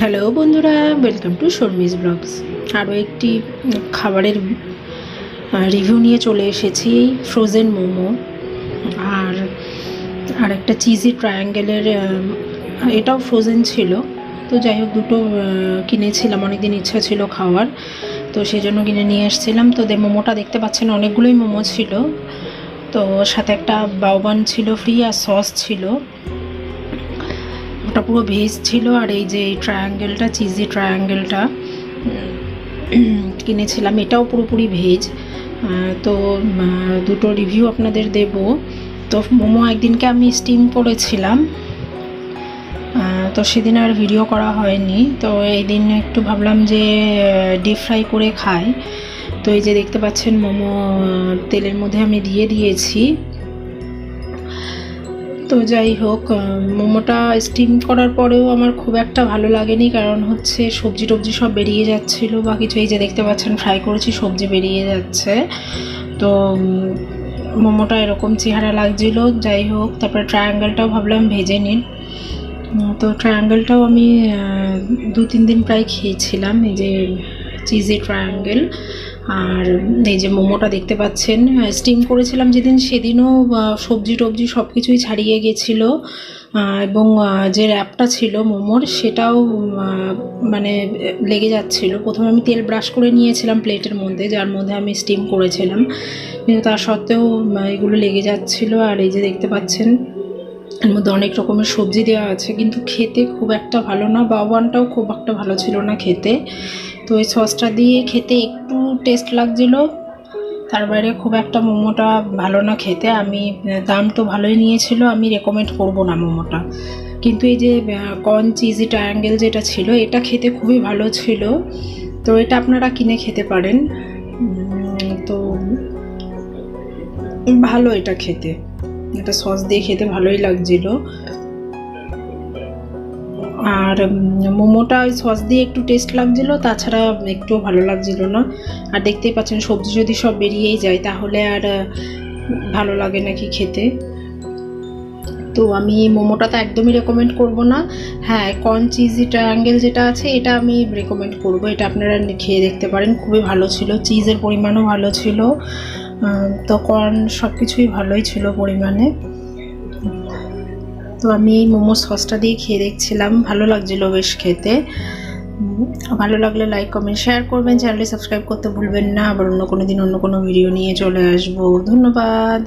Hello বন্ধুরা welcome to Sharmi's blogs আরও একটি খাবারের রিভিউ নিয়ে চলে এসেছি ফ্রোজেন মোমো। আর আর একটা চিজি ট্রায়াঙ্গেলের এটাও ফ্রোজেন ছিল। তো যাই হোক, দুটো কিনেছিলাম অনেক দিন ইচ্ছা ছিল খাওয়ার। তো সেই জন্য কিনে নিয়ে এসেছিলাম। তো মোমোটা দেখতে পাচ্ছেন, অনেকগুলোই মোমো ছিল। তো সাথে একটা বাউবান ছিল ফ্রি আর সস ছিল। ওটা পুরো ভেজ ছিল আর এই যে এই ট্রায়াঙ্গেলটা চিজি ট্রায়াঙ্গেলটা কিনেছিলাম। এটাও পুরোপুরি ভেজ। তো দুটো রিভিউ আপনাদের দেব। তো মোমো একদিনকে আমি স্টিম করেছিলাম তো সেদিন আর ভিডিও করা হয়নি। তো এই দিন একটু ভাবলাম যে ডিপ ফ্রাই করে খাই। তো এই যে দেখতে পাচ্ছেন মোমো তেলের মধ্যে আমি দিয়ে দিয়েছি। তো যাই হোক মোমোটা স্টিম করার পরেও আমার খুব একটা ভালো লাগেনি, কারণ হচ্ছে সবজি টবজি সব বেরিয়ে যাচ্ছিল বা কিছু এই যে দেখতে পাচ্ছেন ফ্রাই করেছি, সবজি বেরিয়ে যাচ্ছে। তো মোমোটা এরকম চেহারা লাগছিল, যাই হোক, তারপরে ট্রায়াঙ্গেলটাও ভাবলাম ভেজে নিন তো ট্রায়াঙ্গেলটাও আমি দু তিন দিন প্রায় খেয়েছিলাম, এই যে চিজি ট্রায়াঙ্গেল আর এই যে মোমোটা দেখতে পাচ্ছেন স্টিম করেছিলাম যেদিন, সেদিনও সবজি টবজি সব কিছুই ছাড়িয়ে গেছিল। এবং যে র্যাপটা ছিল মোমোর, সেটাও মানে লেগে যাচ্ছিল। প্রথমে আমি তেল ব্রাশ করে নিয়েছিলাম প্লেটের মধ্যে, যার মধ্যে আমি স্টিম করেছিলাম। কিন্তু তা সত্ত্বেও এগুলো লেগে যাচ্ছিল। আর এই যে দেখতে পাচ্ছেন, এর মধ্যে অনেক রকমের সবজি দেওয়া আছে। কিন্তু খেতে খুব একটা ভালো না বাবানটাও খুব একটা ভালো ছিল না খেতে। তো এই সসটা দিয়ে খেতে একটু টেস্ট লাগছিল। তার বাইরে খুব একটা মোমোটা ভালো না খেতে। আমি, দাম তো ভালোই নিয়েছিল, আমি রেকমেন্ড করব না মোমোটা। কিন্তু এই যে কর্ন চিজি ট্রায়াঙ্গেল যেটা ছিল, এটা খেতে খুবই ভালো ছিল। তো এটা আপনারা কিনে খেতে পারেন। তো ভালো এটা খেতে। এটা সস দিয়ে খেতে ভালোই লাগছিল। আর মোমোটা ওই সস দিয়ে একটু টেস্ট লাগছিল, তাছাড়া একটু ভালো লাগছিল না। আর দেখতেই পাচ্ছেন, সবজি যদি সব বেরিয়েই যায়, তাহলে আর ভালো লাগে নাকি খেতে? তো আমি মোমোটা তো একদমই রেকমেন্ড করব না। হ্যাঁ কর্ন চিজি ট্রায়াঙ্গেল যেটা আছে, এটা আমি রেকমেন্ড করব। এটা আপনারা খেয়ে দেখতে পারেন, খুবই ভালো ছিল। চিজের পরিমাণও ভালো ছিল। তো কর্ন সব কিছুই ভালোই ছিল পরিমাণে। তো আমি এই মোমো সসটা দিয়ে খেয়ে দেখছিলাম। ভালো লাগছিল বেশ খেতে। ভালো লাগলে লাইক কমেন্ট শেয়ার করবেন। চ্যানেলটি সাবস্ক্রাইব করতে ভুলবেন না। আবার অন্য কোনো দিন অন্য কোনো ভিডিও নিয়ে চলে আসব। ধন্যবাদ।